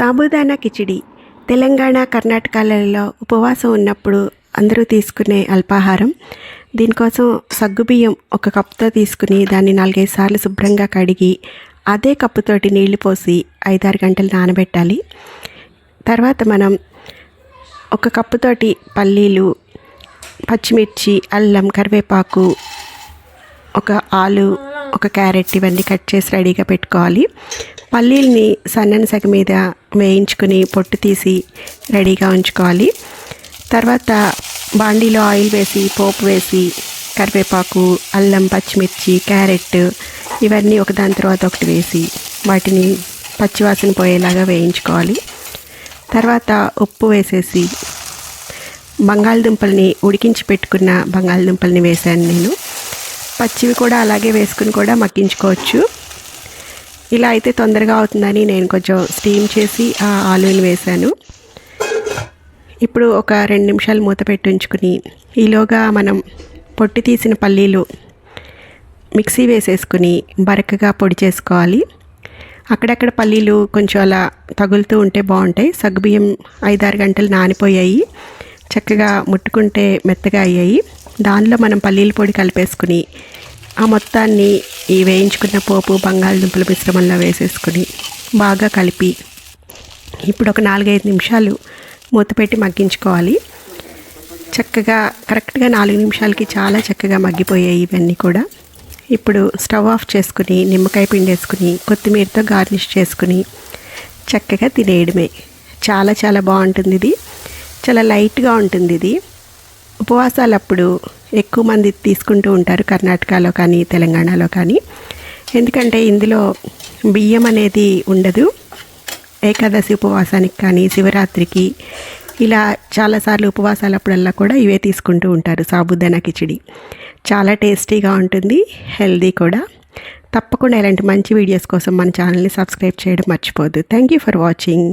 సాబుదానా కిచిడి. తెలంగాణ కర్ణాటకలలో ఉపవాసం ఉన్నప్పుడు అందరూ తీసుకునే అల్పాహారం. దీనికోసం సగ్గుబియ్యం ఒక కప్పుతో తీసుకుని దాన్ని నాలుగైదు సార్లు శుభ్రంగా కడిగి అదే కప్పుతోటి నీళ్ళు పోసి ఐదారు గంటలు నానబెట్టాలి. తర్వాత మనం ఒక కప్పుతోటి పల్లీలు పచ్చిమిర్చి అల్లం కరివేపాకు ఒక ఆలు ఒక క్యారెట్ ఇవన్నీ కట్ చేసి రెడీగా పెట్టుకోవాలి. పల్లీల్ని సన్నని సగ మీద వేయించుకుని పొట్టు తీసి రెడీగా ఉంచుకోవాలి. తర్వాత బాండీలో ఆయిల్ వేసి పోపు వేసి కరివేపాకు అల్లం పచ్చిమిర్చి క్యారెట్ ఇవన్నీ ఒకదాని తర్వాత ఒకటి వేసి వాటిని పచ్చివాసన పోయేలాగా వేయించుకోవాలి. తర్వాత ఉప్పు వేసేసి బంగాళదుంపల్ని ఉడికించి పెట్టుకున్న బంగాళదుంపల్ని వేశాను నేను. పచ్చివి కూడా అలాగే వేసుకుని కూడా మగ్గించుకోవచ్చు. ఇలా అయితే తొందరగా అవుతుందని నేను కొంచెం స్టీమ్ చేసి ఆ ఆలుని వేశాను. ఇప్పుడు ఒక రెండు నిమిషాలు మూత పెట్టి ఉంచుకుని ఈలోగా మనం పొట్టి తీసిన పల్లీలు మిక్సీ వేసేసుకుని బరకగా పొడి చేసుకోవాలి. అక్కడక్కడ పల్లీలు కొంచెం అలా తగులుతూ ఉంటే బాగుంటాయి. సగ్గుబియ్యం ఐదారు గంటలు నానిపోయాయి. చక్కగా ముట్టుకుంటే మెత్తగా అయ్యాయి. దానిలో మనం పల్లీల పొడి కలిపేసుకుని ఆ మొత్తాన్ని ఈ వేయించుకున్న పోపు బంగాళదుంపల మిశ్రమంలో వేసేసుకుని బాగా కలిపి ఇప్పుడు ఒక నాలుగైదు నిమిషాలు మూత పెట్టి మగ్గించుకోవాలి. చక్కగా కరెక్ట్గా నాలుగు నిమిషాలకి చాలా చక్కగా మగ్గిపోయాయి ఇవన్నీ కూడా. ఇప్పుడు స్టవ్ ఆఫ్ చేసుకుని నిమ్మకాయ పిండేసుకుని కొత్తిమీరతో గార్నిష్ చేసుకుని చక్కగా తినేయడమే. చాలా చాలా బాగుంటుంది ఇది. చాలా లైట్గా ఉంటుంది ఇది ఉపవాసాలు అప్పుడు ఎక్కువ మంది తీసుకుంటూ ఉంటారు కర్ణాటకలో కానీ తెలంగాణలో కానీ. ఎందుకంటే ఇందులో బియ్యం అనేది ఉండదు. ఏకాదశి ఉపవాసానికి కానీ శివరాత్రికి ఇలా చాలాసార్లు ఉపవాసాలు అప్పుడల్లా కూడా ఇవే తీసుకుంటూ ఉంటారు. సాబుదానా కిచిడి. చాలా టేస్టీగా ఉంటుంది హెల్దీ కూడా. తప్పకుండా ఇలాంటి మంచి వీడియోస్ కోసం మన ఛానల్ని సబ్స్క్రైబ్ చేయడం మర్చిపోద్దు థ్యాంక్ యూ ఫర్ వాచింగ్